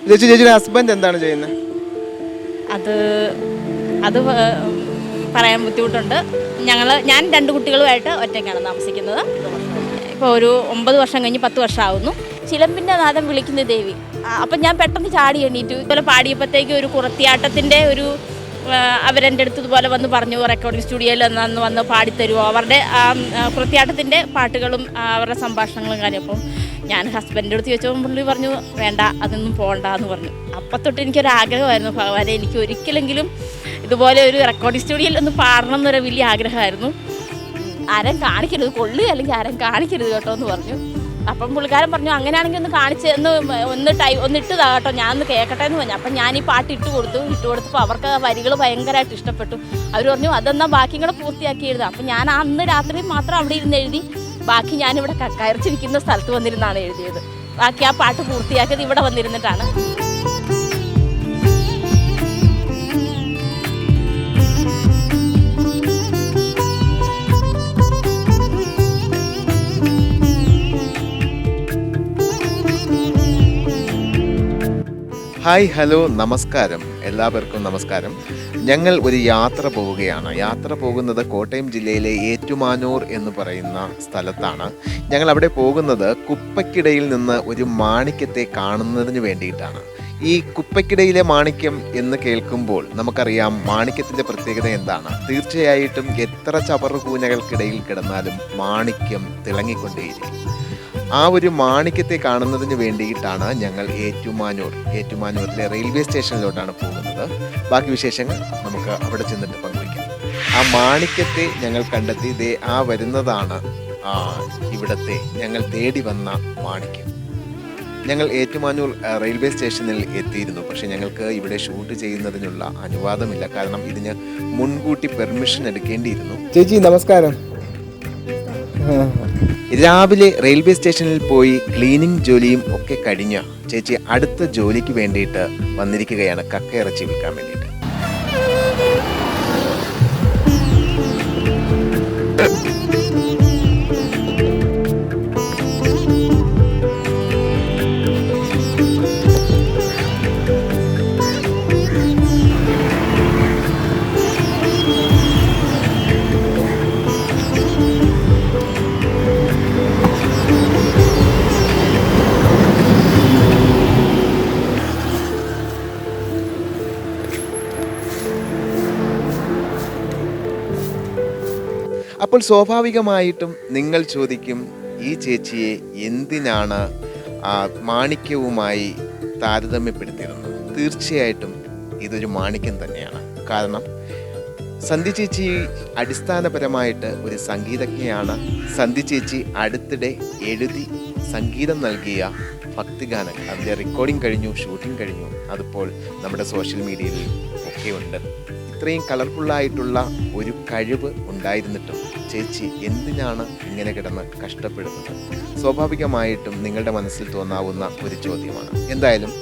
ചേച്ചി ചേച്ചിയുടെ ഹസ്ബൻഡ് എന്താണ് ചെയ്യുന്നത് അത് അത് പറയാൻ ബുദ്ധിമുട്ടുണ്ട്. ഞങ്ങൾ ഞാൻ രണ്ട് കുട്ടികളുമായിട്ട് ഒറ്റയ്ക്കാണ് താമസിക്കുന്നത്. ഇപ്പോൾ ഒരു ഒമ്പത് വർഷം കഴിഞ്ഞ് പത്ത് വർഷമാവുന്നു. ചിലമ്പിന്റെ നാദം വിളിക്കുന്ന ദേവി. അപ്പം ഞാൻ പെട്ടെന്ന് ചാടി എണീറ്റു. ഇതുപോലെ പാടിയപ്പോഴത്തേക്ക് ഒരു കുറത്തിയാട്ടത്തിന്റെ ഒരു അവരെന്റെ അടുത്ത് ഇതുപോലെ വന്ന് പറഞ്ഞു റെക്കോർഡിംഗ് സ്റ്റുഡിയോയിൽ വന്ന് വന്ന് പാടിത്തരുമോ അവരുടെ കുറത്തിയാട്ടത്തിന്റെ പാട്ടുകളും അവരുടെ സംഭാഷണങ്ങളും കാര്യം അപ്പം ഞാൻ ഹസ്ബൻഡിന്റെ അടുത്ത് ചോദിച്ചപ്പോൾ പുള്ളി പറഞ്ഞു വേണ്ട അതൊന്നും പോകണ്ട എന്ന് പറഞ്ഞു. അപ്പം തൊട്ട് എനിക്കൊരു ആഗ്രഹമായിരുന്നു ഭഗവാനെ എനിക്ക് ഒരിക്കലെങ്കിലും ഇതുപോലെ ഒരു റെക്കോർഡിംഗ് സ്റ്റുഡിയോയിൽ ഒന്ന് പാടണം എന്നൊരു വലിയ ആഗ്രഹമായിരുന്നു. ആരും കാണിക്കരുത് കൊള്ളുക അല്ലെങ്കിൽ ആരും കാണിക്കരുത് കേട്ടോ എന്ന് പറഞ്ഞു. അപ്പം പുള്ളിക്കാരൻ പറഞ്ഞു അങ്ങനെയാണെങ്കിൽ ഒന്ന് കാണിച്ച് ഒന്ന് ഒന്ന് ടൈ ഒന്ന് ഇട്ടതാ കേട്ടോ ഞാൻ ഒന്ന് കേൾക്കട്ടെ എന്ന് പറഞ്ഞു. അപ്പം ഞാൻ ഈ പാട്ട് ഇട്ട് കൊടുത്തു ഇട്ട് കൊടുത്തപ്പോൾ അവർക്ക് ആ വരികൾ ഭയങ്കരമായിട്ട് ഇഷ്ടപ്പെട്ടു. അവർ പറഞ്ഞു അതെന്നാൽ ബാക്കി കൂടെ പൂർത്തിയാക്കി എഴുതാം അപ്പം ഞാൻ അന്ന് രാത്രി മാത്രം അവിടെ ഇരുന്ന് എഴുതി ബാക്കി ഞാനിവിടെ കയറിച്ചിരിക്കുന്ന സ്ഥലത്ത് വന്നിരുന്നാണ് എഴുതിയത്. ബാക്കി ആ പാട്ട് പൂർത്തിയാക്കിയത് ഇവിടെ വന്നിരുന്നിട്ടാണ്. ഹായ് ഹലോ നമസ്കാരം. എല്ലാവർക്കും നമസ്കാരം. ഞങ്ങൾ ഒരു യാത്ര പോവുകയാണ്. യാത്ര പോകുന്നത് കോട്ടയം ജില്ലയിലെ ഏറ്റുമാനൂർ എന്ന് പറയുന്ന സ്ഥലത്താണ്. ഞങ്ങൾ അവിടെ പോകുന്നത് കുപ്പയ്ക്കിടയിൽ നിന്ന് ഒരു മാണിക്യത്തെ കാണുന്നതിന് വേണ്ടിയിട്ടാണ്. ഈ കുപ്പയ്ക്കിടയിലെ മാണിക്യം എന്ന് കേൾക്കുമ്പോൾ നമുക്കറിയാം മാണിക്യത്തിന്റെ പ്രത്യേകത എന്താണ്. തീർച്ചയായിട്ടും എത്ര ചവറുകൂനകൾക്കിടയിൽ കിടന്നാലും മാണിക്യം തിളങ്ങിക്കൊണ്ടേയിരിക്കും. ആ ഒരു മാണിക്യത്തെ കാണുന്നതിന് വേണ്ടിയിട്ടാണ് ഞങ്ങൾ ഏറ്റുമാനൂർ ഏറ്റുമാനൂരിലെ റെയിൽവേ സ്റ്റേഷനിലോട്ടാണ് പോകുന്നത്. ബാക്കി വിശേഷങ്ങൾ നമുക്ക് അവിടെ ചെന്നിട്ട് പങ്കുവയ്ക്കാം. ആ മാണിക്യത്തെ ഞങ്ങൾ കണ്ടെത്തി ദേ ആ വരുന്നതാണ് ആ ഇവിടത്തെ ഞങ്ങൾ തേടി വന്ന മാണിക്യം. ഞങ്ങൾ ഏറ്റുമാനൂർ റെയിൽവേ സ്റ്റേഷനിൽ എത്തിയിരുന്നു. പക്ഷേ ഞങ്ങൾക്ക് ഇവിടെ ഷൂട്ട് ചെയ്യുന്നതിനുള്ള അനുവാദമില്ല. കാരണം ഇതിന് മുൻകൂട്ടി പെർമിഷൻ എടുക്കേണ്ടിയിരുന്നു. ചേച്ചി നമസ്കാരം. രാവിലെ റെയിൽവേ സ്റ്റേഷനിൽ പോയി ക്ലീനിങ് ജോലിയും ഒക്കെ കഴിഞ്ഞ ചേച്ചി അടുത്ത ജോലിക്ക് വേണ്ടിയിട്ട് വന്നിരിക്കുകയാണ് കക്കയിറച്ചി വിൽക്കാൻ വേണ്ടിയിട്ട്. അപ്പോൾ സ്വാഭാവികമായിട്ടും നിങ്ങൾ ചോദിക്കും ഈ ചേച്ചിയെ എന്തിനാണ് മാണിക്യവുമായി താരതമ്യപ്പെടുത്തിയിരുന്നത്? തീർച്ചയായിട്ടും ഇതൊരു മാണിക്യം തന്നെയാണ്. കാരണം സന്ധി ചേച്ചി അടിസ്ഥാനപരമായിട്ട് ഒരു സംഗീതജ്ഞയാണ്. സന്ധി ചേച്ചി അടുത്തിടെ എഴുതി സംഗീതം നൽകിയ ഭക്തിഗാനങ്ങൾ. അതിന്റെ റെക്കോർഡിംഗ് കഴിഞ്ഞു ഷൂട്ടിംഗ് കഴിഞ്ഞു. അതിപ്പോൾ നമ്മുടെ സോഷ്യൽ മീഡിയയിൽ ഒക്കെ ഉണ്ട്. ഇത്രയും കളർഫുള്ളായിട്ടുള്ള ഒരു കഴിവ് ഉണ്ടായിരുന്നിട്ടും ചേച്ചി എന്തിനാണ് ഇങ്ങനെ കിടന്ന് കഷ്ടപ്പെടുന്നത്? സ്വാഭാവികമായിട്ടും നിങ്ങളുടെ മനസ്സിൽ തോന്നാവുന്ന ഒരു ചോദ്യമാണ്. എന്തായാലും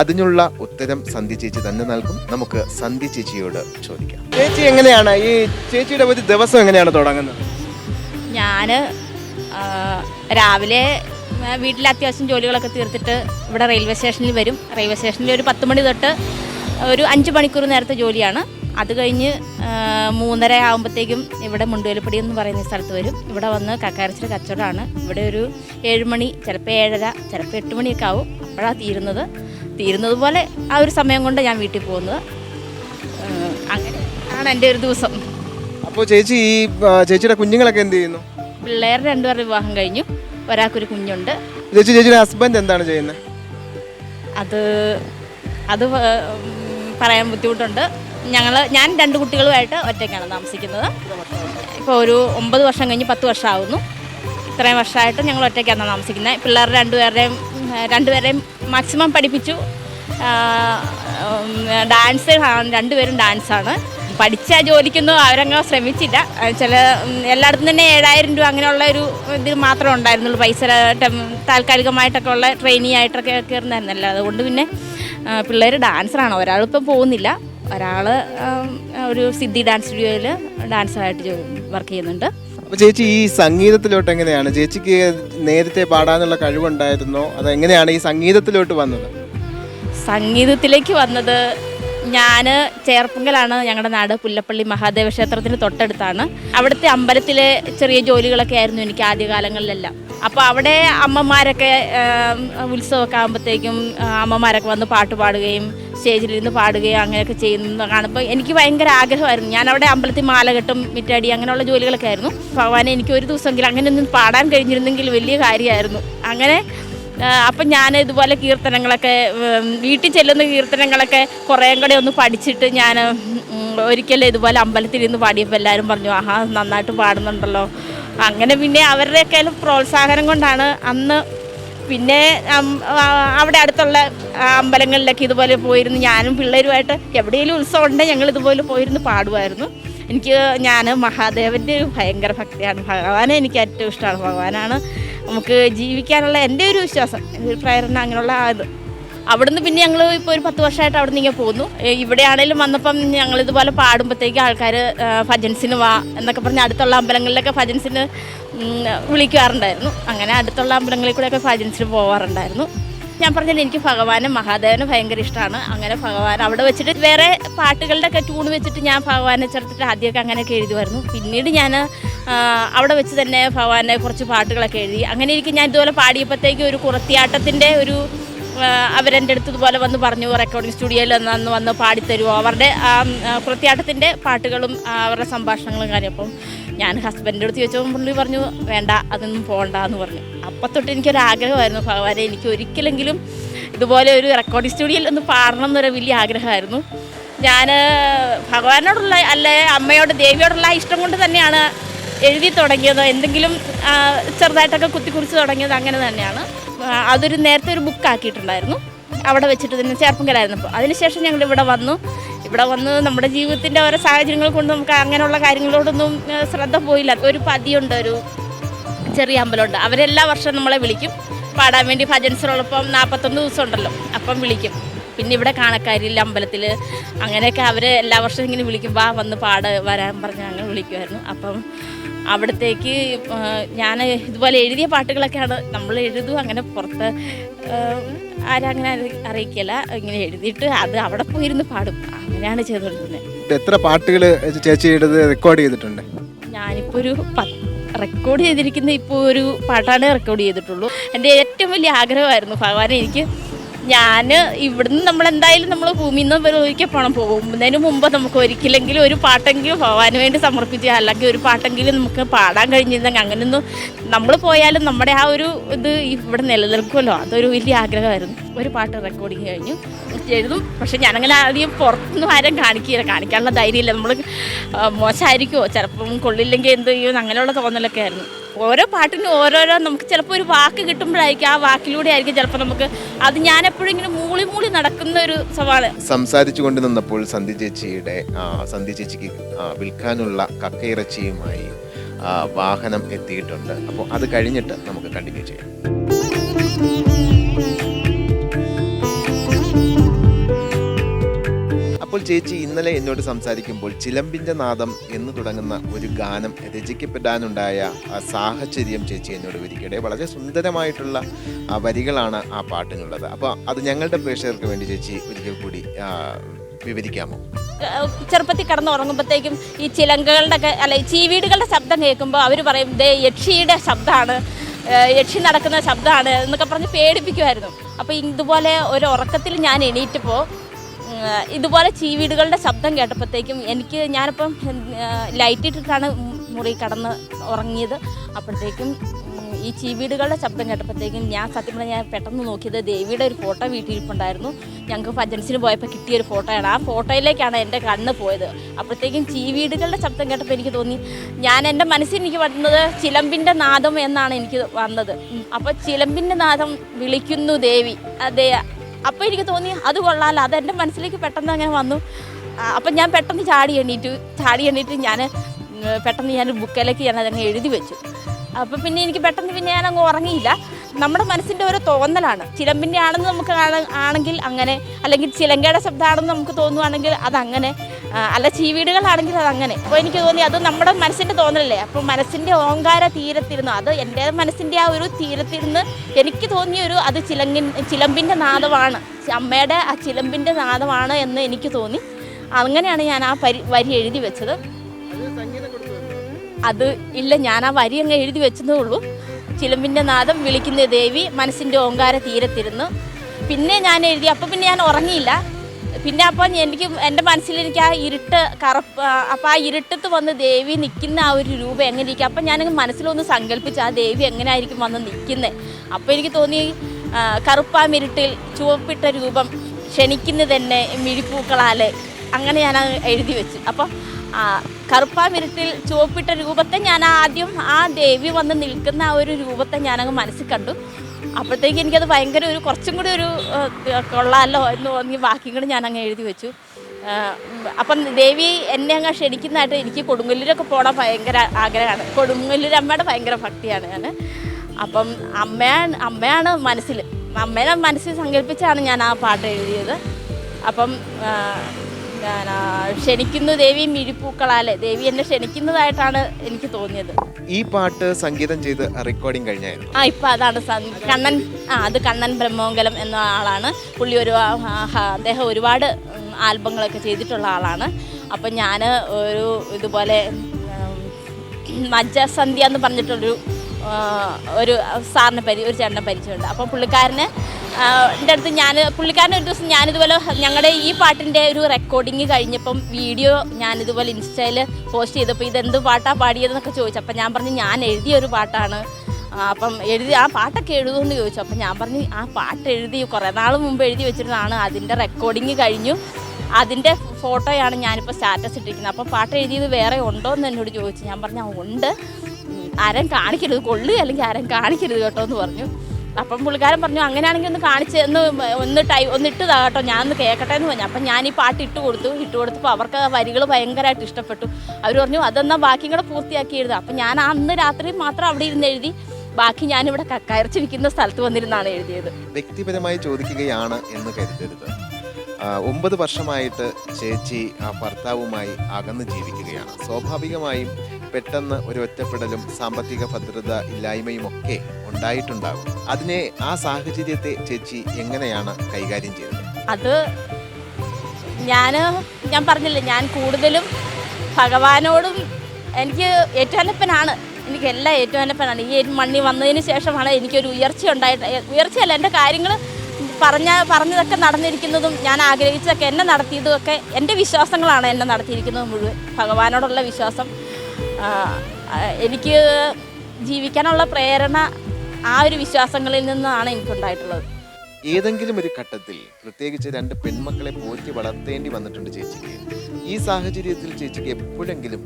അതിനുള്ള ഉത്തരം സന്ധ്യ ചേച്ചി തന്നെ നൽകും. നമുക്ക് സന്ധ്യ ചേച്ചിയോട് ചോദിക്കാം. ചേച്ചി എങ്ങനെയാണ്? ഈ ചേച്ചിയുടെ ഒരു ദിവസം എങ്ങനെയാണ് തുടങ്ങുന്നത്? ഞാൻ രാവിലെ വീട്ടിലെ അത്യാവശ്യം ജോലികളൊക്കെ തീർത്തിട്ട് ഇവിടെ റെയിൽവേ സ്റ്റേഷനിൽ വരും. റെയിൽവേ സ്റ്റേഷനിൽ ഒരു പത്ത് മണി തൊട്ട് ഒരു അഞ്ച് മണിക്കൂർ നേരത്തെ ജോലിയാണ്. അത് കഴിഞ്ഞ് മൂന്നര ആകുമ്പോഴത്തേക്കും ഇവിടെ മുണ്ടുവേലപ്പടി എന്ന് പറയുന്ന സ്ഥലത്ത് വരും. ഇവിടെ വന്ന് കക്കരച്ചിൽ കച്ചവടമാണ്. ഇവിടെ ഒരു ഏഴുമണി ചിലപ്പോൾ ഏഴര ചിലപ്പോൾ എട്ട് മണിയൊക്കെ ആവും. അപ്പോഴാണ് തീരുന്നത്. തീരുന്നത് പോലെ ആ ഒരു സമയം കൊണ്ട് ഞാൻ വീട്ടിൽ പോകുന്നത്. അങ്ങനെ ആണ് എന്റെ ഒരു ദിവസം. അപ്പോൾ ചേച്ചി ഈ ചേച്ചിയുടെ കുഞ്ഞുങ്ങളൊക്കെ എന്ത് ചെയ്യുന്നു? പിള്ളേർ രണ്ടുപേരുടെ വിവാഹം കഴിഞ്ഞു. ഒരാൾക്കൊരു കുഞ്ഞുണ്ട്. ചേച്ചി ചേച്ചിയുടെ ഹസ്ബൻഡ് എന്താണ് ചെയ്യുന്നത് അത് അത് പറയാൻ ബുദ്ധിമുട്ടുണ്ട്. ഞങ്ങൾ ഞാൻ രണ്ട് കുട്ടികളുമായിട്ട് ഒറ്റയ്ക്കാണ് താമസിക്കുന്നത്. ഇപ്പോൾ ഒരു ഒമ്പത് വർഷം കഴിഞ്ഞ് പത്ത് വർഷമാവുന്നു. ഇത്രയും വർഷമായിട്ട് ഞങ്ങൾ ഒറ്റയ്ക്കാണ് താമസിക്കുന്നത്. പിള്ളേർ രണ്ടുപേരുടെയും രണ്ടുപേരെയും മാക്സിമം പഠിപ്പിച്ചു. ഡാൻസ് രണ്ടുപേരും ഡാൻസാണ് പഠിച്ച ജോലിക്കൊന്നും അവരങ്ങ് ശ്രമിച്ചില്ല. ചില എല്ലായിടത്തും തന്നെ ഏഴായിരം രൂപ അങ്ങനെയുള്ള ഒരു ഇത് മാത്രമേ ഉണ്ടായിരുന്നുള്ളൂ. പൈസ താൽക്കാലികമായിട്ടൊക്കെ ഉള്ള ട്രെയിനിങ് ആയിട്ടൊക്കെ കയറുന്നതായിരുന്നല്ലോ. അതുകൊണ്ട് പിന്നെ പിള്ളേർ ഡാൻസറാണ് ഒരാളിപ്പം പോകുന്നില്ല. ഒരാൾ ഒരു സിദ്ധി ഡാൻസ് സ്റ്റുഡിയോയിൽ ഡാൻസറായിട്ട് വർക്ക് ചെയ്യുന്നുണ്ട്. അപ്പോൾ ചേച്ചി ഈ സംഗീതത്തിലോട്ട് എങ്ങനെയാണ്? ചേച്ചിക്ക് നേരത്തെ പാടാനുള്ള കഴിവുണ്ടായിരുന്നോ? അതെങ്ങനെയാണ് ഈ സംഗീതത്തിലോട്ട് വന്നത്? സംഗീതത്തിലേക്ക് വന്നത് ഞാൻ ചേർപ്പുങ്കലാണ് ഞങ്ങളുടെ നാട് പുല്ലപ്പള്ളി മഹാദേവ ക്ഷേത്രത്തിന് തൊട്ടടുത്താണ്. അവിടുത്തെ അമ്പലത്തിലെ ചെറിയ ജോലികളൊക്കെ ആയിരുന്നു എനിക്ക് ആദ്യകാലങ്ങളിലെല്ലാം. അപ്പോൾ അവിടെ അമ്മമാരൊക്കെ ഉത്സവമൊക്കെ ആകുമ്പോഴത്തേക്കും അമ്മമാരൊക്കെ വന്ന് പാട്ട് പാടുകയും സ്റ്റേജിലിരുന്ന് പാടുകയോ അങ്ങനെയൊക്കെ ചെയ്യുന്നത് കാണുമ്പോൾ എനിക്ക് ഭയങ്കര ആഗ്രഹമായിരുന്നു. ഞാൻ അവിടെ അമ്പലത്തിൽ മാല കെട്ടും മിറ്റടി അങ്ങനെയുള്ള ജോലികളൊക്കെ ആയിരുന്നു. ഭഗവാനെ എനിക്ക് ഒരു ദിവസമെങ്കിലും അങ്ങനെ ഒന്നും പാടാൻ കഴിഞ്ഞിരുന്നെങ്കിൽ വലിയ കാര്യമായിരുന്നു. അങ്ങനെ അപ്പം ഞാൻ ഇതുപോലെ കീർത്തനങ്ങളൊക്കെ വീട്ടിൽ ചെല്ലുന്ന കീർത്തനങ്ങളൊക്കെ കുറേയും കൂടെ ഒന്ന് പഠിച്ചിട്ട് ഞാൻ ഒരിക്കലും ഇതുപോലെ അമ്പലത്തിൽ ഇരുന്ന് പാടിയപ്പോൾ എല്ലാവരും പറഞ്ഞു ആഹാ നന്നായിട്ട് പാടുന്നുണ്ടല്ലോ. അങ്ങനെ പിന്നെ അവരുടെയൊക്കെ പ്രോത്സാഹനം കൊണ്ടാണ് അന്ന് പിന്നെ അവിടെ അടുത്തുള്ള അമ്പലങ്ങളിലൊക്കെ ഇതുപോലെ പോയിരുന്നു. ഞാനും പിള്ളേരുമായിട്ട് എവിടെയെങ്കിലും ഉത്സവം ഉണ്ടെങ്കിൽ ഞങ്ങൾ ഇതുപോലെ പോയിരുന്നു പാടുമായിരുന്നു. എനിക്ക് ഞാൻ മഹാദേവന്റെ ഭയങ്കര ഭക്തിയാണ്. ഭഗവാനെ എനിക്ക് ഏറ്റവും ഇഷ്ടമാണ്. ഭഗവാനാണ് നമുക്ക് ജീവിക്കാനുള്ള എന്റെ ഒരു വിശ്വാസം പ്രേരണ അങ്ങനെയുള്ള ആ ഇത്. അവിടുന്ന് പിന്നെ ഞങ്ങൾ ഇപ്പോൾ ഒരു പത്ത് വർഷമായിട്ട് അവിടെ നിന്ന് ഇങ്ങനെ പോകുന്നു. ഏ, ഇവിടെ ആണെങ്കിലും വന്നപ്പം ഞങ്ങൾ ഇതുപോലെ പാടുമ്പോഴത്തേക്ക് ആൾക്കാർ ഭജൻസിന് വാ എന്നൊക്കെ പറഞ്ഞ് അടുത്തുള്ള അമ്പലങ്ങളിലൊക്കെ ഭജൻസിന് വിളിക്കാറുണ്ടായിരുന്നു. അങ്ങനെ അടുത്തുള്ള അമ്പലങ്ങളിൽ കൂടെയൊക്കെ ഭജൻസിന് പോവാറുണ്ടായിരുന്നു. ഞാൻ പറഞ്ഞത് എനിക്ക് ഭഗവാനും മഹാദേവനും ഭയങ്കര ഇഷ്ടമാണ് അങ്ങനെ ഭഗവാൻ അവിടെ വെച്ചിട്ട് വേറെ പാട്ടുകളുടെ ഒക്കെ ട്യൂൺ വെച്ചിട്ട് ഞാൻ ഭഗവാനെ ചേർത്തിട്ട് ആദ്യമൊക്കെ അങ്ങനെയൊക്കെ എഴുതുമായിരുന്നു പിന്നീട് ഞാൻ അവിടെ വെച്ച് തന്നെ ഭഗവാനെ കുറച്ച് പാട്ടുകളൊക്കെ എഴുതി. അങ്ങനെ എനിക്ക് ഞാൻ ഇതുപോലെ പാടിയപ്പോഴത്തേക്ക് ഒരു കുറത്തിയാട്ടത്തിന്റെ ഒരു അവരെന്റെ അടുത്ത് ഇതുപോലെ വന്ന് പറഞ്ഞു റെക്കോർഡിംഗ് സ്റ്റുഡിയോയിൽ വന്ന് വന്ന് പാടിത്തരുമോ അവരുടെ കൃത്യാട്ടത്തിന്റെ പാട്ടുകളും അവരുടെ സംഭാഷണങ്ങളും കാര്യം. അപ്പം ഞാൻ ഹസ്ബൻഡിന്റെ അടുത്ത് ചോദിച്ചപ്പോൾ പുള്ളി പറഞ്ഞു വേണ്ട അതൊന്നും പോകണ്ട എന്ന് പറഞ്ഞു. അപ്പം തൊട്ട് എനിക്കൊരാഗ്രഹമായിരുന്നു ഭഗവാനെ എനിക്ക് ഒരിക്കലെങ്കിലും ഇതുപോലെ ഒരു റെക്കോർഡിംഗ് സ്റ്റുഡിയോയിൽ ഒന്ന് പാടണം എന്നൊരു വലിയ ആഗ്രഹമായിരുന്നു. ഞാൻ ഭഗവാനോടുള്ള അല്ലെ അമ്മയോട് ദേവിയോടുള്ള ഇഷ്ടം കൊണ്ട് തന്നെയാണ് എഴുതി തുടങ്ങിയത്. എന്തെങ്കിലും ചെറുതായിട്ടൊക്കെ കുത്തിക്കുറിച്ച് തുടങ്ങിയത് അങ്ങനെ തന്നെയാണ്. അതൊരു നേരത്തെ ഒരു ബുക്ക് ആക്കിയിട്ടുണ്ടായിരുന്നു. അവിടെ വെച്ചിട്ട് തന്നെ ചേർപ്പങ്കലായിരുന്നു. അപ്പോൾ അതിനുശേഷം ഞങ്ങൾ ഇവിടെ വന്നു. ഇവിടെ വന്ന് നമ്മുടെ ജീവിതത്തിന്റെ ഓരോ സാഹചര്യങ്ങൾ കൊണ്ട് നമുക്ക് അങ്ങനെയുള്ള കാര്യങ്ങളോടൊന്നും ശ്രദ്ധ പോയില്ല. ഒരു പതിയുണ്ട് ഒരു ചെറിയ അമ്പലമുണ്ട്. അവരെല്ലാ വർഷവും നമ്മളെ വിളിക്കും. പാടാൻ വേണ്ടി ഭജൻസിനോടൊപ്പം നാൽപ്പത്തൊന്ന് ദിവസം ഉണ്ടല്ലോ അപ്പം വിളിക്കും. പിന്നെ ഇവിടെ കാണക്കാരി അമ്പലത്തിൽ അങ്ങനെയൊക്കെ അവർ എല്ലാ വർഷവും ഇങ്ങനെ വിളിക്കും വാ വന്ന് പാട് വരാൻ പറഞ്ഞ് അങ്ങനെ വിളിക്കുമായിരുന്നു അപ്പം അവിടത്തേക്ക് ഞാൻ ഇതുപോലെ എഴുതിയ പാട്ടുകളൊക്കെയാണ് നമ്മൾ എഴുതും. അങ്ങനെ പുറത്ത് ആരും അങ്ങനെ അറിയിക്കല അറിയിക്കില്ല. ഇങ്ങനെ എഴുതിയിട്ട് അത് അവിടെ പോയിരുന്ന് പാടും. അങ്ങനെയാണ് ചെയ്തുകൊണ്ടിരുന്നത് എത്ര പാട്ടുകൾ ചേച്ചി റെക്കോർഡ് ചെയ്തിട്ടുണ്ട്? ഞാനിപ്പോൾ ഒരു പത്ത് റെക്കോർഡ് ചെയ്തിരിക്കുന്ന ഇപ്പോൾ ഒരു പാട്ടാണ് റെക്കോർഡ് ചെയ്തിട്ടുള്ളൂ. എന്റെ ഏറ്റവും വലിയ ആഗ്രഹമായിരുന്നു ഭഗവാനെ എനിക്ക് ഞാൻ ഇവിടുന്ന് നമ്മൾ എന്തായാലും നമ്മൾ ഭൂമിയിൽ നിന്ന് ഒരിക്കൽ പോകണം പോകുന്നതിന് മുമ്പ് നമുക്ക് ഒരിക്കലെങ്കിലും ഒരു പാട്ടെങ്കിലും പോകാൻ വേണ്ടി സമർപ്പിച്ച് അല്ലെങ്കിൽ ഒരു പാട്ടെങ്കിലും നമുക്ക് പാടാൻ കഴിഞ്ഞിരുന്നെങ്കിൽ അങ്ങനെയൊന്നും നമ്മൾ പോയാലും നമ്മുടെ ആ ഒരു ഇത് ഇവിടെ നിലനിൽക്കുമല്ലോ. അതൊരു വലിയ ആഗ്രഹമായിരുന്നു. ഒരു പാട്ട് റെക്കോർഡിങ് കഴിഞ്ഞു. എഴുതും പക്ഷെ ഞാനങ്ങനെ ആദ്യം പുറത്തുനിന്ന് ആരും കാണിക്കില്ല. കാണിക്കാനുള്ള ധൈര്യമില്ല. നമ്മൾ മോശമായിരിക്കുമോ ചിലപ്പം കൊള്ളില്ലെങ്കിൽ എന്ത് ചെയ്യും? അങ്ങനെയുള്ള തോന്നലൊക്കെ ആയിരുന്നു. ഓരോ പാട്ടിനും ഓരോരോ നമുക്ക് ചിലപ്പോൾ ഒരു വാക്ക് കിട്ടുമ്പോഴായിരിക്കും ആ വാക്കിലൂടെ ആയിരിക്കും ചിലപ്പോൾ നമുക്ക് അത് ഞാൻ എപ്പോഴും ഇങ്ങനെ മൂളി മൂളി നടക്കുന്ന ഒരു സവാൾ സംസാരിച്ചു കൊണ്ട് നിന്നപ്പോൾ സന്ധ്യ ചേച്ചിയുടെ ആ, സന്ധ്യ ചേച്ചിക്ക് വിൽക്കാനുള്ള കക്കയിറച്ചിയുമായി വാഹനം എത്തിയിട്ടുണ്ട്. അപ്പോൾ അത് കഴിഞ്ഞിട്ട് നമുക്ക് കണ്ടിന്യൂ ചെയ്യാം. ചേച്ചി ഇന്നലെ എന്നോട് സംസാരിക്കുമ്പോൾ ചിലമ്പിന്റെ നാദം എന്ന് തുടങ്ങുന്ന ഒരു ഗാനം രചിക്കപ്പെടാനുണ്ടായ സാഹചര്യം ചേച്ചി എന്നോട് വിരിക്കട്ടെ വളരെ സുന്ദരമായിട്ടുള്ള ആ, വരികളാണ് ആ പാട്ടിനുള്ളത് അപ്പോൾ അത് ഞങ്ങളുടെ പ്രേക്ഷകർക്ക് വേണ്ടി ചേച്ചി ഒരിക്കൽ കൂടി വിവരിക്കാമോ? ചെറുപ്പത്തിൽ കിടന്ന് ഉറങ്ങുമ്പോഴത്തേക്കും ഈ ചിലങ്കകളുടെ ഒക്കെ അല്ല ചീവീടുകളുടെ ശബ്ദം കേൾക്കുമ്പോൾ അവർ പറയും ദേ യക്ഷിയുടെ ശബ്ദമാണ് യക്ഷി നടക്കുന്ന ശബ്ദമാണ് എന്നൊക്കെ പറഞ്ഞ് പേടിപ്പിക്കുമായിരുന്നു അപ്പോൾ ഇതുപോലെ ഒരു ഉറക്കത്തിൽ ഞാൻ എണീറ്റപ്പോൾ ഇതുപോലെ ചീവീടുകളുടെ ശബ്ദം കേട്ടപ്പോഴത്തേക്കും എനിക്ക് ഞാനിപ്പം ലൈറ്റ് ഇട്ടിട്ടാണ് മുറി കടന്ന് ഉറങ്ങിയത്. അപ്പോഴത്തേക്കും ഈ ചീവീടുകളുടെ ശബ്ദം കേട്ടപ്പോഴത്തേക്കും ഞാൻ സത്യം പറഞ്ഞാൽ ഞാൻ പെട്ടെന്ന് നോക്കിയത് ദേവിയുടെ ഒരു ഫോട്ടോ വീട്ടിലിരിപ്പുണ്ടായിരുന്നു. ഞങ്ങൾക്ക് ഭജൻസിന് പോയപ്പോൾ കിട്ടിയ ഒരു ഫോട്ടോയാണ്. ആ ഫോട്ടോയിലേക്കാണ് എന്റെ കണ്ണ് പോയത്. അപ്പോഴത്തേക്കും ചീവീടുകളുടെ ശബ്ദം കേട്ടപ്പോൾ എനിക്ക് തോന്നി ഞാൻ എന്റെ മനസ്സിൽ എനിക്ക് വന്നത് ചിലമ്പിന്റെ നാദം എന്നാണ് എനിക്ക് വന്നത്. അപ്പോൾ ചിലമ്പിന്റെ നാദം വിളിക്കുന്നു ദേവി. അതെ അപ്പോൾ എനിക്ക് തോന്നി അത് കൊള്ളാമല്ലോ അത് എന്റെ മനസ്സിലേക്ക് പെട്ടെന്ന് അങ്ങനെ വന്നു. അപ്പം ഞാൻ പെട്ടെന്ന് ചാടി എണ്ണീറ്റു ചാടി എണ്ണീറ്റ് ഞാൻ പെട്ടെന്ന് ഞാൻ ബുക്കിലേക്ക് ഞാൻ അതങ്ങ് എഴുതി വെച്ചു. അപ്പം പിന്നെ എനിക്ക് പെട്ടെന്ന് പിന്നെ ഞാൻ അങ്ങ് ഉറങ്ങിയില്ല. നമ്മുടെ മനസ്സിന്റെ ഓരോ തോന്നലാണ്. ചിലമ്പിന്റെ ആണെന്ന് നമുക്ക് ആണെങ്കിൽ അങ്ങനെ അല്ലെങ്കിൽ ചിലങ്കയുടെ ശബ്ദമാണെന്ന് നമുക്ക് തോന്നുവാണെങ്കിൽ അതങ്ങനെ. അല്ല ചീവീടുകളാണെങ്കിൽ അത് അങ്ങനെ അപ്പോൾ എനിക്ക് തോന്നി അത് നമ്മുടെ മനസ്സിന്റെ തോന്നലല്ലേ? അപ്പോൾ മനസ്സിന്റെ ഓങ്കാര തീരത്തിരുന്നു. അത് എന്റെ മനസ്സിന്റെ ആ ഒരു തീരത്തിരുന്ന് എനിക്ക് തോന്നിയൊരു അത് ചിലങ്ങിൻ ചിലമ്പിന്റെ നാദമാണ്. അമ്മയുടെ ആ ചിലമ്പിന്റെ നാദമാണ് എന്ന് എനിക്ക് തോന്നി. അങ്ങനെയാണ് ഞാൻ ആ പരി വരി എഴുതി വെച്ചത്. അത് ഇല്ല ഞാൻ ആ വരി അങ്ങ് എഴുതി വെച്ചതേ ഉള്ളൂ. ചിലമ്പിന്റെ നാദം വിളിക്കുന്ന ദേവി മനസ്സിന്റെ ഓങ്കാര തീരത്തിരുന്നു. പിന്നെ ഞാൻ എഴുതി അപ്പം പിന്നെ ഞാൻ ഉറങ്ങിയില്ല. പിന്നെ അപ്പം എനിക്ക് എന്റെ മനസ്സിൽ എനിക്ക് ആ ഇരുട്ട് കറുപ്പ് അപ്പം ആ ഇരുട്ടത്ത് വന്ന് ദേവി നിൽക്കുന്ന ആ ഒരു രൂപം എങ്ങനെ ഇരിക്കും അപ്പം ഞാനങ്ങ് മനസ്സിലൊന്ന് സങ്കല്പിച്ച് ആ ദേവി എങ്ങനെയായിരിക്കും വന്ന് നിൽക്കുന്നത് അപ്പോൾ എനിക്ക് തോന്നി കറുപ്പാ കറുപ്പാമിരുട്ടിൽ ചുവപ്പിട്ട രൂപം ക്ഷണിക്കുന്നത് തന്നെ മിഴിപ്പൂക്കളാൽ അങ്ങനെ ഞാൻ എഴുതി വെച്ചു. അപ്പം കറുപ്പാ കറുപ്പാമിരുട്ടിൽ ചുവപ്പിട്ട രൂപത്തെ ഞാൻ ആദ്യം ആ ദേവി വന്ന് നിൽക്കുന്ന ആ ഒരു രൂപത്തെ ഞാനങ്ങ് മനസ്സിൽ കണ്ടു. അപ്പോഴത്തേക്ക് എനിക്കത് ഭയങ്കര ഒരു കുറച്ചും കൂടി ഒരു കൊള്ളാമല്ലോ എന്ന് തോന്നി ബാക്കിയും കൂടി ഞാൻ അങ്ങ് എഴുതി വെച്ചു. അപ്പം ദേവി എന്നെ അങ്ങ് ക്ഷണിക്കുന്നതായിട്ട് എനിക്ക് കൊടുങ്ങല്ലൂരൊക്കെ പോകണം ഭയങ്കര ആഗ്രഹമാണ്. കൊടുങ്ങല്ലൂർ അമ്മയുടെ ഭയങ്കര ഭക്തിയാണ് ഞാൻ അപ്പം അമ്മയാണ് അമ്മയാണ് മനസ്സിൽ അമ്മേനെ മനസ്സിൽ സങ്കല്പിച്ചാണ് ഞാൻ ആ പാട്ട് എഴുതിയത്. അപ്പം ഞാൻ ക്ഷണിക്കുന്നു ദേവി മിഴിപ്പൂക്കളാലെ. ദേവി എന്നെ ക്ഷണിക്കുന്നതായിട്ടാണ് എനിക്ക് തോന്നിയത്. ഈ പാട്ട് സംഗീതം ചെയ്ത് റെക്കോർഡിംഗ് കഴിഞ്ഞായിരുന്നു. ആ ഇപ്പം അതാണ് കണ്ണൻ ആ അത് കണ്ണൻ ബ്രഹ്മോങ്കലം എന്ന ആളാണ്. പുള്ളി ഒരു അദ്ദേഹം ഒരുപാട് ആൽബങ്ങളൊക്കെ ചെയ്തിട്ടുള്ള ആളാണ്. അപ്പം ഞാൻ ഒരു ഇതുപോലെ മജ്ജസന്ധ്യ എന്ന് പറഞ്ഞിട്ടൊരു ഒരു സാറിനെ പരി ഒരു ചേട്ടനെ പരിചയമുണ്ട്. അപ്പം പുള്ളിക്കാരന് എന്റെ അടുത്ത് ഞാൻ പുള്ളിക്കാരൻ ഒരു ദിവസം ഞാനിതുപോലെ ഞങ്ങളുടെ ഈ പാട്ടിന്റെ ഒരു റെക്കോർഡിങ് കഴിഞ്ഞപ്പം വീഡിയോ ഞാനിതുപോലെ ഇൻസ്റ്റയിൽ പോസ്റ്റ് ചെയ്തപ്പോൾ ഇതെന്ത് പാട്ടാണ് പാടിയതെന്നൊക്കെ ചോദിച്ചു. അപ്പം ഞാൻ പറഞ്ഞു ഞാൻ എഴുതിയ ഒരു പാട്ടാണ്. അപ്പം എഴുതി ആ പാട്ടൊക്കെ എഴുതുമെന്ന് ചോദിച്ചു. അപ്പം ഞാൻ പറഞ്ഞു ആ പാട്ട് എഴുതി കുറേ നാൾ മുമ്പ് എഴുതി വെച്ചിരുന്നതാണ്. അതിന്റെ റെക്കോർഡിങ് കഴിഞ്ഞു. അതിന്റെ ഫോട്ടോയാണ് ഞാനിപ്പോൾ സ്റ്റാറ്റസ് ഇട്ടിരിക്കുന്നത്. അപ്പോൾ പാട്ട് എഴുതിയത് വേറെ ഉണ്ടോ എന്ന് എന്നോട് ചോദിച്ചു. ഞാൻ പറഞ്ഞു ഉണ്ട്. ആരും കാണിക്കരുത്. കൊള്ളുക അല്ലെങ്കിൽ ആരും കാണിക്കരുത് കേട്ടോ എന്ന് പറഞ്ഞു. അപ്പം പുള്ളിക്കാരൻ പറഞ്ഞു അങ്ങനെയാണെങ്കിൽ ഒന്ന് കാണിച്ച് ഒന്ന് ഒന്ന് ടൈ ഒന്ന് ഇട്ടതാ കേട്ടോ കേൾക്കട്ടെ എന്ന് പറഞ്ഞു. അപ്പം ഞാൻ ഈ പാട്ട് ഇട്ട് കൊടുത്തു ഇട്ട് കൊടുത്തപ്പോൾ അവർക്ക് വരികൾ ഭയങ്കരമായിട്ട് ഇഷ്ടപ്പെട്ടു. അവർ പറഞ്ഞു അതെന്നാൽ ബാക്കിയും കൂടെ പൂർത്തിയാക്കി എഴുതാം അപ്പം ഞാൻ അന്ന് രാത്രി മാത്രം അവിടെ ഇരുന്ന് എഴുതി ബാക്കി ഞാനിവിടെ കക്കയർച്ച് വിൽക്കുന്ന സ്ഥലത്ത് വന്നിരുന്നാണ് എഴുതിയത്. വ്യക്തിപരമായി ചോദിക്കുകയാണ് എന്ന് കരുതരുത്. ഒമ്പത് വർഷമായിട്ട് ചേച്ചി ആ ഭർത്താവുമായി അകന്ന് ജീവിക്കുകയാണ്. സ്വാഭാവികമായും പെട്ടെന്ന് ഒരു ഒറ്റപ്പെടലും സാമ്പത്തിക ഭദ്രത ഇല്ലായ്മയും ഒക്കെ ഉണ്ടായിട്ടുണ്ടാകും. അതിനെ ആ സാഹചര്യത്തെ ചേച്ചി എങ്ങനെയാണ് കൈകാര്യം ചെയ്തത് അത് ഞാൻ ഞാൻ പറഞ്ഞില്ലേ ഞാൻ കൂടുതലും ഭഗവാനോടും എനിക്ക് ഏറ്റുവനപ്പനാണ്. എനിക്ക് എല്ലാം ഏറ്റുവനപ്പനാണ്. ഈ മണ്ണി വന്നതിന് ശേഷമാണ് എനിക്കൊരു ഉയർച്ച ഉണ്ടായിട്ട് ഉയർച്ചയല്ല എന്റെ കാര്യങ്ങൾ പറഞ്ഞ പറഞ്ഞതൊക്കെ നടന്നിരിക്കുന്നതും ഞാൻ ആഗ്രഹിച്ചതൊക്കെ എന്നെ നടത്തിയതും ഒക്കെ എന്റെ വിശ്വാസങ്ങളാണ് എന്നെ നടത്തിയിരിക്കുന്നത് മുഴുവൻ. ഭഗവാനോടുള്ള വിശ്വാസം എനിക്ക് ജീവിക്കാനുള്ള പ്രേരണ ആ ഒരു വിശ്വാസങ്ങളിൽ നിന്നാണ് എനിക്കുണ്ടായിട്ടുള്ളത്. ഏതെങ്കിലും ഒരു ഘട്ടത്തിൽ പ്രത്യേകിച്ച് രണ്ട് പെൺമക്കളെ പോറ്റി വളർത്തേണ്ടി വന്നിട്ടുണ്ട് ചേച്ചിക്ക്. ഈ സാഹചര്യത്തിൽ ചേച്ചിക്ക് എപ്പോഴെങ്കിലും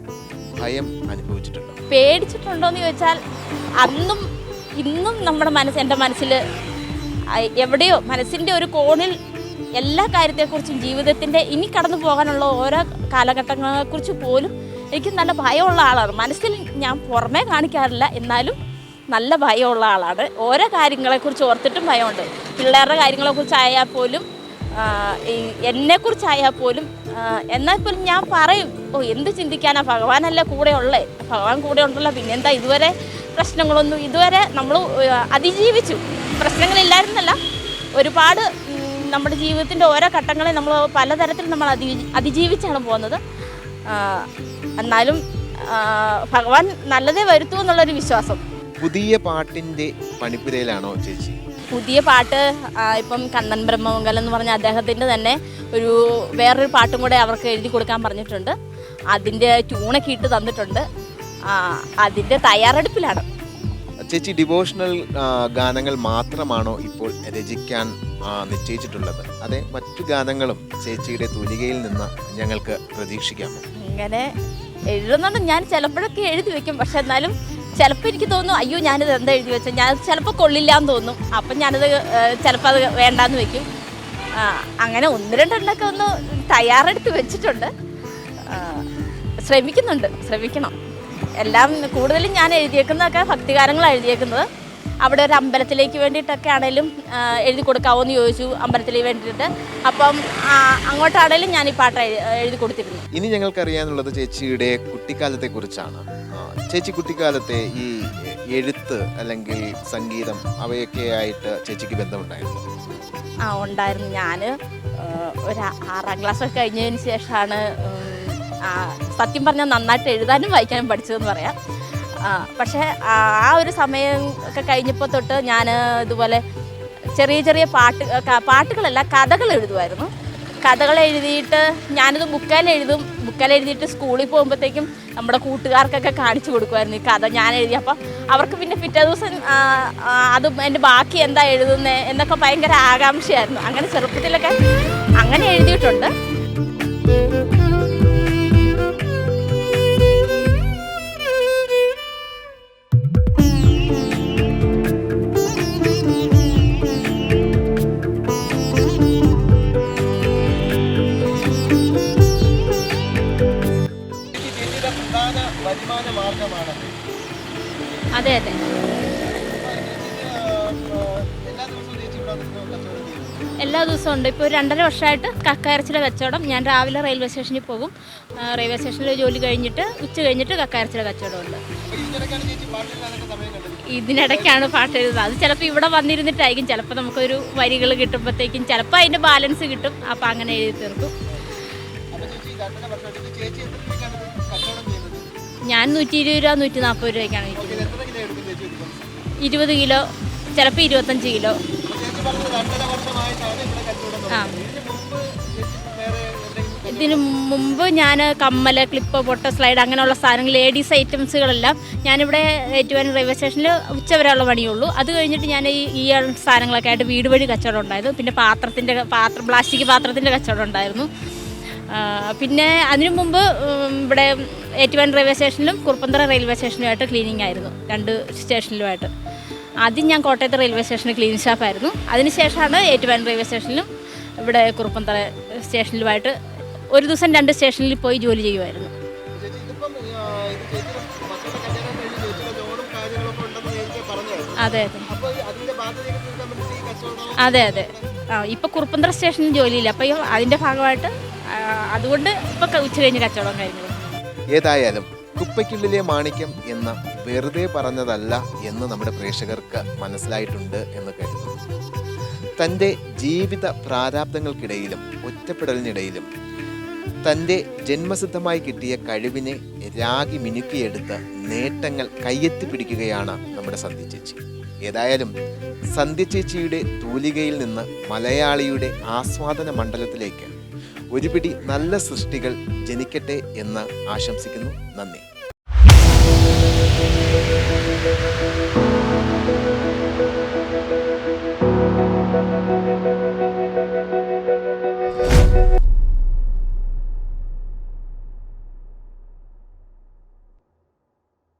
ഭയം അനുഭവിച്ചിട്ടുണ്ടോ? പേടിച്ചിട്ടുണ്ടോയെന്ന് ചോദിച്ചാൽ അന്നും ഇന്നും നമ്മുടെ മനസ്സ് എന്റെ മനസ്സിൽ എവിടെയോ മനസ്സിന്റെ ഒരു കോണിൽ എല്ലാ കാര്യത്തെക്കുറിച്ചും ജീവിതത്തിന്റെ ഇനി കടന്നു പോകാനുള്ള ഓരോ കാലഘട്ടങ്ങളെക്കുറിച്ച് പോലും എനിക്ക് നല്ല ഭയമുള്ള ആളാണ്. മനസ്സിൽ ഞാൻ പുറമേ കാണിക്കാറില്ല. എന്നാലും നല്ല ഭയമുള്ള ആളാണ്. ഓരോ കാര്യങ്ങളെക്കുറിച്ച് ഓർത്തിട്ടും ഭയമുണ്ട്. പിള്ളേരുടെ കാര്യങ്ങളെക്കുറിച്ചായാൽ പോലും എന്നെക്കുറിച്ചായാൽ പോലും എന്നാൽ പോലും ഞാൻ പറയും ഓ എന്ത് ചിന്തിക്കാനാ? ഭഗവാനല്ല കൂടെ ഉള്ളേ. ഭഗവാൻ കൂടെ ഉണ്ടല്ലോ. പിന്നെന്താ ഇതുവരെ പ്രശ്നങ്ങളൊന്നും ഇതുവരെ നമ്മൾ അതിജീവിച്ചു. പ്രശ്നങ്ങളില്ലായിരുന്നല്ല. ഒരുപാട് നമ്മുടെ ജീവിതത്തിന്റെ ഓരോ ഘട്ടങ്ങളെ നമ്മൾ പലതരത്തിൽ നമ്മൾ അതി അതിജീവിച്ചാണ് പോകുന്നത്. എന്നാലും ഭഗവാൻ നല്ലതേ വരുത്തൂ എന്നുള്ളൊരു വിശ്വാസം. പുതിയ പാട്ടിന്റെ പണിപ്പുരയിലാണോ ചേച്ചി? പുതിയ പാട്ട് ഇപ്പം കണ്ണൻ ബ്രഹ്മമംഗലം എന്ന് പറഞ്ഞ അദ്ദേഹത്തിന്റെ തന്നെ ഒരു വേറൊരു പാട്ടും കൂടെ അവർക്ക് എഴുതി കൊടുക്കാൻ പറഞ്ഞിട്ടുണ്ട്. അതിന്റെ ട്യൂണൊക്കെ ഇട്ട് തന്നിട്ടുണ്ട്. അതിന്റെ അതിന്റെ തയ്യാറെടുപ്പിലാണ്. ചേച്ചി ഡിവോഷണൽ ഗാനങ്ങൾ മാത്രമാണോ ഇപ്പോൾ രചിക്കാൻ നിശ്ചയിച്ചിട്ടുള്ളത്? അതെ മറ്റു ഗാനങ്ങളും ചേച്ചിയുടെ തുലികയിൽ നിന്ന് ഞങ്ങൾക്ക് പ്രതീക്ഷിക്കാമോ? ഇങ്ങനെ എഴുതുന്നുണ്ട്. ഞാൻ ചിലപ്പോഴൊക്കെ എഴുതി വെക്കും. പക്ഷെ എന്നാലും ചിലപ്പോൾ എനിക്ക് തോന്നും അയ്യോ ഞാനിത് എന്താ എഴുതി വെച്ചാൽ ഞാൻ ചിലപ്പോൾ കൊള്ളില്ല എന്ന് തോന്നും അപ്പം ഞാനത് ചിലപ്പോൾ അത് വേണ്ടാന്ന് വെക്കും. അങ്ങനെ ഒന്ന് രണ്ടെണ്ണൊക്കെ ഒന്ന് തയ്യാറെടുത്ത് വെച്ചിട്ടുണ്ട്. ശ്രമിക്കുന്നുണ്ട്. ശ്രമിക്കണം. എല്ലാം കൂടുതലും ഞാൻ എഴുതിയേക്കുന്നതൊക്കെ ഭക്തികാരങ്ങളാണ് എഴുതിയേക്കുന്നത്. അവിടെ ഒരു അമ്പലത്തിലേക്ക് വേണ്ടിയിട്ടൊക്കെ ആണെങ്കിലും എഴുതി കൊടുക്കാവോ എന്ന് ചോദിച്ചു അമ്പലത്തിലേക്ക് വേണ്ടിയിട്ട്. അപ്പം അങ്ങോട്ടാണെങ്കിലും അങ്ങോട്ടാണേലും ഞാൻ ഈ പാട്ട് എഴുതി കൊടുത്തിരുന്നു. ഇനി ഞങ്ങൾക്ക് അറിയാനുള്ളത് ചേച്ചിയുടെ കുട്ടിക്കാലത്തെ കുറിച്ചാണ് ചേച്ചി കുട്ടിക്കാലത്തെ ഈ എഴുത്ത് അല്ലെങ്കിൽ സംഗീതം അവയൊക്കെ ആയിട്ട് ചേച്ചിക്ക് ബന്ധമുണ്ടായിരുന്നു. ആ ഉണ്ടായിരുന്നു. ഞാൻ ഒരു ആറാം ക്ലാസ്സൊക്കെ കഴിഞ്ഞതിന് ശേഷമാണ് സത്യം പറഞ്ഞാൽ നന്നായിട്ട് എഴുതാനും വായിക്കാനും പഠിച്ചതെന്ന് പറയാം. പക്ഷേ ആ ഒരു സമയം ഒക്കെ കഴിഞ്ഞപ്പോൾ തൊട്ട് ഞാൻ ഇതുപോലെ ചെറിയ ചെറിയ പാട്ട് പാട്ടുകളല്ല കഥകൾ എഴുതുമായിരുന്നു കഥകൾ എഴുതിയിട്ട് ഞാനിത് ബുക്കാൽ എഴുതും. ബുക്കാൽ എഴുതിയിട്ട് സ്കൂളിൽ പോകുമ്പോഴത്തേക്കും നമ്മുടെ കൂട്ടുകാർക്കൊക്കെ കാണിച്ചു കൊടുക്കുമായിരുന്നു ഈ കഥ ഞാൻ എഴുതി. അപ്പം അവർക്ക് പിന്നെ പിറ്റേ ദിവസം അത് എന്റെ ബാക്കി എന്താ എഴുതുന്നത് എന്നൊക്കെ ഭയങ്കര ആകാംക്ഷയായിരുന്നു. അങ്ങനെ ചെറുപ്പത്തിലൊക്കെ അങ്ങനെ എഴുതിയിട്ടുണ്ട്. അതെ അതെ. എല്ലാ ദിവസവും ഉണ്ട്. ഇപ്പോൾ ഒരു രണ്ടര വർഷമായിട്ട് കക്കയറച്ചിലെ കച്ചവടം. ഞാൻ രാവിലെ റെയിൽവേ സ്റ്റേഷനിൽ പോകും. റെയിൽവേ സ്റ്റേഷനിൽ ജോലി കഴിഞ്ഞിട്ട് ഉച്ച കഴിഞ്ഞിട്ട് കക്കയറച്ചിലെ കച്ചവടമുണ്ട്. ഇതിനിടയ്ക്കാണ് പാട്ട് എഴുതുന്നത്. അത് ചിലപ്പോൾ ഇവിടെ വന്നിരുന്നിട്ടായിരിക്കും. ചിലപ്പോൾ നമുക്കൊരു വരികൾ കിട്ടുമ്പോഴത്തേക്കും ചിലപ്പോൾ അതിന്റെ ബാലൻസ് കിട്ടും. അപ്പോൾ അങ്ങനെ എഴുതി തീർക്കും. ഞാൻ നൂറ്റി ഇരുപത് രൂപ നൂറ്റി നാൽപ്പത് രൂപയ്ക്കാണ് വിൽക്കുന്നത് ഇരുപത് കിലോ ചിലപ്പോൾ ഇരുപത്തഞ്ച് കിലോ. ആ. ഇതിന് മുമ്പ് ഞാൻ കമ്മൽ ക്ലിപ്പ് പൊട്ട സ്ലൈഡ് അങ്ങനെയുള്ള സാധനങ്ങൾ ലേഡീസ് ഐറ്റംസുകളെല്ലാം ഞാനിവിടെ ഏറ്റുവാൻ റെയിൽവേ സ്റ്റേഷനിൽ ഉച്ച വരെയുള്ള പണിയുള്ളൂ. അത് കഴിഞ്ഞിട്ട് ഞാൻ ഈ ഈ സാധനങ്ങളൊക്കെ ആയിട്ട് വീട് വഴി കച്ചവടം ഉണ്ടായിരുന്നു. പിന്നെ പാത്രത്തിന്റെ പാത്രം പ്ലാസ്റ്റിക് പാത്രത്തിന്റെ കച്ചവടം ഉണ്ടായിരുന്നു. പിന്നെ അതിനു മുമ്പ് ഇവിടെ ഏറ്റുവാൻ റെയിൽവേ സ്റ്റേഷനിലും കുറുപ്പന്തറ റെയിൽവേ സ്റ്റേഷനിലുമായിട്ട് ക്ലീനിങ് ആയിരുന്നു. രണ്ട് സ്റ്റേഷനിലുമായിട്ട്. ആദ്യം ഞാൻ കോട്ടയത്ത് റെയിൽവേ സ്റ്റേഷനിൽ ക്ലീനിങ് സ്റ്റാഫായിരുന്നു അതിനുശേഷമാണ് ഏറ്റുവാൻ റെയിൽവേ സ്റ്റേഷനിലും ഇവിടെ കുറുപ്പന്തറ സ്റ്റേഷനിലുമായിട്ട് ഒരു ദിവസം രണ്ട് സ്റ്റേഷനിൽ പോയി ജോലി ചെയ്യുമായിരുന്നു. കഴിഞ്ഞ് അതെ അതെ. അതെ അതെ. ആ ഇപ്പോൾ കുറുപ്പന്തറ സ്റ്റേഷനിൽ ജോലിയില്ല. അപ്പോൾ അതിന്റെ ഭാഗമായിട്ട് അതുകൊണ്ട് ഇപ്പോൾ ഉച്ച കഴിഞ്ഞ് കച്ചവടം കഴിഞ്ഞത് ഏതായാലും കുപ്പയ്ക്കുള്ളിലെ മാണിക്യം എന്ന വെറുതെ പറഞ്ഞതല്ല എന്ന് നമ്മുടെ പ്രേക്ഷകർക്ക് മനസ്സിലായിട്ടുണ്ട് എന്ന് കരുതുന്നു. തന്റെ ജീവിത പ്രാരാബ്ദങ്ങൾക്കിടയിലും ഒറ്റപ്പെടലിനിടയിലും തന്റെ ജന്മസിദ്ധമായി കിട്ടിയ കഴിവിനെ രാഗി മിനുക്കിയെടുത്ത് നേട്ടങ്ങൾ കയ്യെത്തി പിടിക്കുകയാണ് നമ്മുടെ സന്ധ്യ ചേച്ചി. ഏതായാലും സന്ധ്യ ചേച്ചിയുടെ തൂലികയിൽ നിന്ന് മലയാളിയുടെ ആസ്വാദന മണ്ഡലത്തിലേക്ക് ഒരു പിടി നല്ല സൃഷ്ടികൾ ജനിക്കട്ടെ എന്ന് ആശംസിക്കുന്നു. നന്ദി.